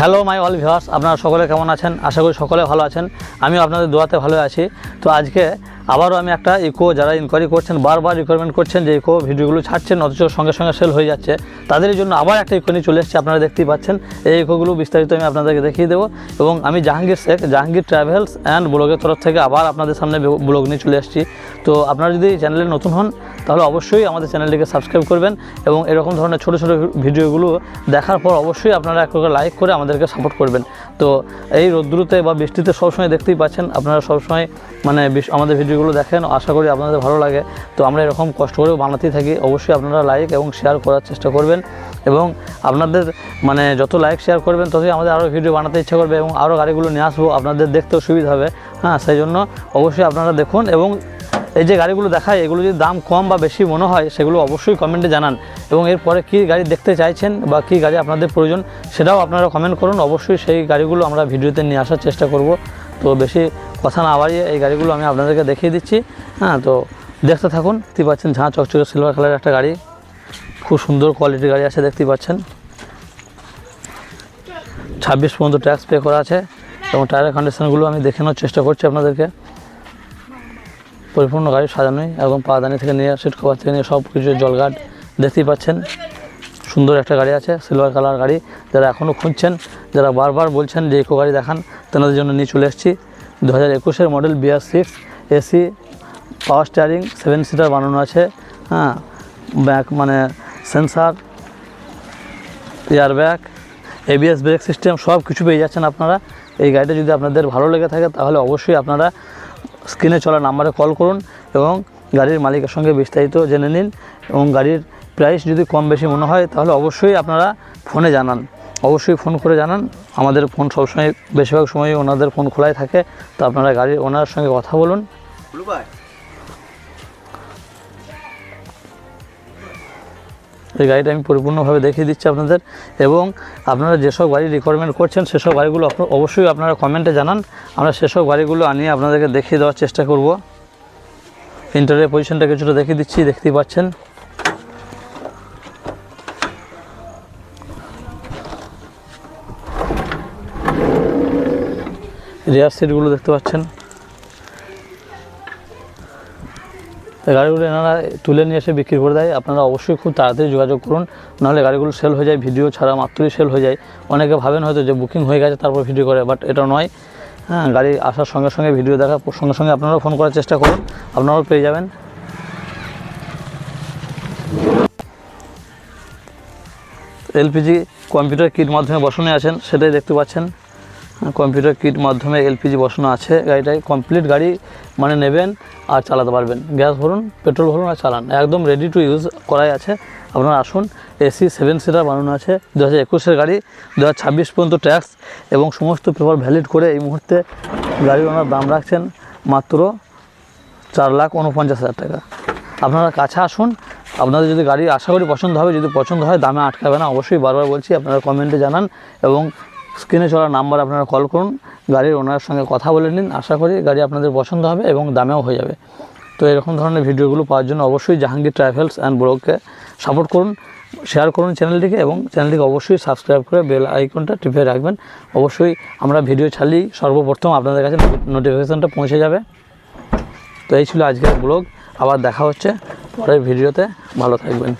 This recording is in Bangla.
হ্যালো মাই অল ভিউয়ার্স আপনারা সকলে কেমন আছেন? আশা করি সকলে ভালো আছেন। আমিও আপনাদের দোয়াতে ভালো আছি। তো আজকে আবারও আমি একটা ইকো যারা ইনকোয়ারি করছেন, বারবার রিকোয়ারমেন্ট করছেন যে ইকো ভিডিওগুলো ছাড়ছেন, অথচ সঙ্গে সঙ্গে সেল হয়ে যাচ্ছে। তাদের জন্য আবার একটা ইকো নিয়ে চলে এসেছে, আপনারা দেখতেই পাচ্ছেন। এই ইকোগুলো বিস্তারিত আমি আপনাদেরকে দেখিয়ে দেবো। এবং আমি জাহাঙ্গীর শেখ, জাহাঙ্গীর ট্রাভেলস অ্যান্ড ব্লগের তরফ থেকে আবার আপনাদের সামনে ব্লগ নিয়ে চলে এসেছি। তো আপনারা যদি চ্যানেলে নতুন হন, তাহলে অবশ্যই আমাদের চ্যানেলটিকে সাবস্ক্রাইব করবেন এবং এরকম ধরনের ছোটো ছোটো ভিডিওগুলো দেখার পর অবশ্যই আপনারা এক লাইক করে আমাদেরকে সাপোর্ট করবেন। তো এই রোদ্রুতে বা বৃষ্টিতে সবসময় দেখতেই পাচ্ছেন। আপনারা সবসময় মানে আমাদের ভিডিওগুলো দেখেন। আশা করি আপনাদের ভালো লাগে। তো আমরা এরকম কষ্ট করেও বানাতেই থাকি। অবশ্যই আপনারা লাইক এবং শেয়ার করার চেষ্টা করবেন এবং আপনাদের মানে যত লাইক শেয়ার করবেন, ততই আমাদের আরও ভিডিও বানাতে ইচ্ছা করবে এবং আরও গাড়িগুলো নিয়ে আসব। আপনাদের দেখতেও সুবিধা হবে। হ্যাঁ সেই জন্য অবশ্যই আপনারা দেখুন এবং এই যে গাড়িগুলো দেখায়, এগুলো যদি দাম কম বা বেশি মনে হয়, সেগুলো অবশ্যই কমেন্টে জানান। এবং এরপরে কী গাড়ি দেখতে চাইছেন বা কী গাড়ি আপনাদের প্রয়োজন, সেটাও আপনারা কমেন্ট করুন। অবশ্যই সেই গাড়িগুলো আমরা ভিডিওতে নিয়ে আসার চেষ্টা করব। তো বেশি কথা না বাড়িয়ে এই গাড়িগুলো আমি আপনাদেরকে দেখিয়ে দিচ্ছি। হ্যাঁ তো দেখতে থাকুন, দেখতে পাচ্ছেন ঝাঁ চকচকে সিলভার কালারের একটা গাড়ি। খুব সুন্দর কোয়ালিটির গাড়ি আছে, দেখতে পাচ্ছেন। ছাব্বিশ পর্যন্ত ট্যাক্স পে করা আছে। এবং টায়ারের কন্ডিশনগুলো আমি দেখে নেওয়ার চেষ্টা করছি আপনাদেরকে। পরিপূর্ণ গাড়ি সাজানোই এবং পাদানি থেকে নিয়ে, সিট কভার থেকে নিয়ে, সব কিছু জলগার্ড দেখতেই পাচ্ছেন। সুন্দর একটা গাড়ি আছে সিলভার কালার গাড়ি। যারা এখনও খুঁজছেন, যারা বারবার বলছেন যে ইকো গাড়ি দেখান তেনাদের জন্য নিয়ে চলে এসেছি। দু হাজার একুশের model BR six AC power steering seven seater বানানো আছে। হ্যাঁ ব্যাক মানে sensor air bag ABS brake system সব কিছু পেয়ে যাচ্ছেন আপনারা। এই গাড়িটা যদি আপনাদের ভালো লেগে থাকে, তাহলে অবশ্যই আপনারা স্ক্রিনে চলা নাম্বারে কল করুন এবং গাড়ির মালিকের সঙ্গে বিস্তারিত জেনে নিন এবং গাড়ির প্রাইস যদি কম বেশি মনে হয়, তাহলে অবশ্যই আপনারা ফোনে জানান। অবশ্যই ফোন করে জানান। আমাদের ফোন সবসময়, বেশিরভাগ সময় ওনাদের ফোন খোলাই থাকে। তো আপনারা গাড়ির ওনার সঙ্গে কথা বলুন। এই গাড়িটা আমি পরিপূর্ণভাবে দেখিয়ে দিচ্ছি আপনাদের। এবং আপনারা যেসব গাড়ি রিকোয়ারমেন্ট করছেন, সেসব গাড়িগুলো অবশ্যই আপনারা কমেন্টে জানান। আমরা সেসব গাড়িগুলো আনিয়ে আপনাদেরকে দেখিয়ে দেওয়ার চেষ্টা করব। ইন্টারিয়ার পজিশনটা কিছুটা দেখিয়ে দিচ্ছি, দেখতেই পাচ্ছেন। রেয়ার সিটগুলো দেখতে পাচ্ছেন। গাড়িগুলো এনারা তুলে নিয়ে এসে বিক্রি করে দেয়। আপনারা অবশ্যই খুব তাড়াতাড়ি যোগাযোগ করুন। নাহলে গাড়িগুলো সেল হয়ে যায় ভিডিও ছাড়া মাত্রই সেল হয়ে যায়। অনেকে ভাবেন হয়তো যে বুকিং হয়ে গেছে, তারপর ভিডিও করে বাট এটা নয়। হ্যাঁ গাড়ি আসার সঙ্গে সঙ্গে ভিডিও দেখার সঙ্গে সঙ্গে আপনারাও ফোন করার চেষ্টা করুন। আপনারাও পেয়ে যাবেন। এলপিজি কম্পিউটার কিট মাধ্যমে বসানো আছেন, সেটাই দেখতে পাচ্ছেন। কম্পিউটার কিট মাধ্যমে এলপিজি বসানো আছে। গাড়িটায় কমপ্লিট গাড়ি মানে নেবেন আর চালাতে পারবেন। গ্যাস ভরুন, পেট্রোল ভরুন আর চালান। একদম রেডি টু ইউজ করাই আছে। আপনারা আসুন, এসি সেভেন সিটার বানানো আছে। দু হাজার একুশের গাড়ি দু হাজার ছাব্বিশ পর্যন্ত ট্যাক্স এবং সমস্ত পেপার ভ্যালিড করে এই মুহূর্তে গাড়ির ওনার দাম রাখছেন মাত্র চার লাখ উনপঞ্চাশ হাজার টাকা। আপনারা কাছে আসুন। আপনাদের যদি গাড়ি আশা করি পছন্দ হবে, যদি পছন্দ হয়, দামে আটকাবে না। অবশ্যই বারবার বলছি, আপনারা কমেন্টে জানান এবং স্ক্রিনে চলা নাম্বার আপনারা কল করুন, গাড়ির ওনার সঙ্গে কথা বলে নিন। আশা করি গাড়ি আপনাদের পছন্দ হবে এবং দামেও হয়ে যাবে। তো এরকম ধরনের ভিডিওগুলো পাওয়ার জন্য অবশ্যই জাহাঙ্গীর ট্রাভেলস অ্যান্ড ব্লগকে সাপোর্ট করুন, শেয়ার করুন চ্যানেলটিকে এবং চ্যানেলটিকে অবশ্যই সাবস্ক্রাইব করে বেল আইকনটা টিপে রাখবেন। অবশ্যই আমরা ভিডিও ছাড়লেই সর্বপ্রথম আপনাদের কাছে নোটিফিকেশানটা পৌঁছে যাবে। তো এই ছিল আজকের ব্লগ, আবার দেখা হচ্ছে পরের ভিডিওতে। ভালো থাকবেন।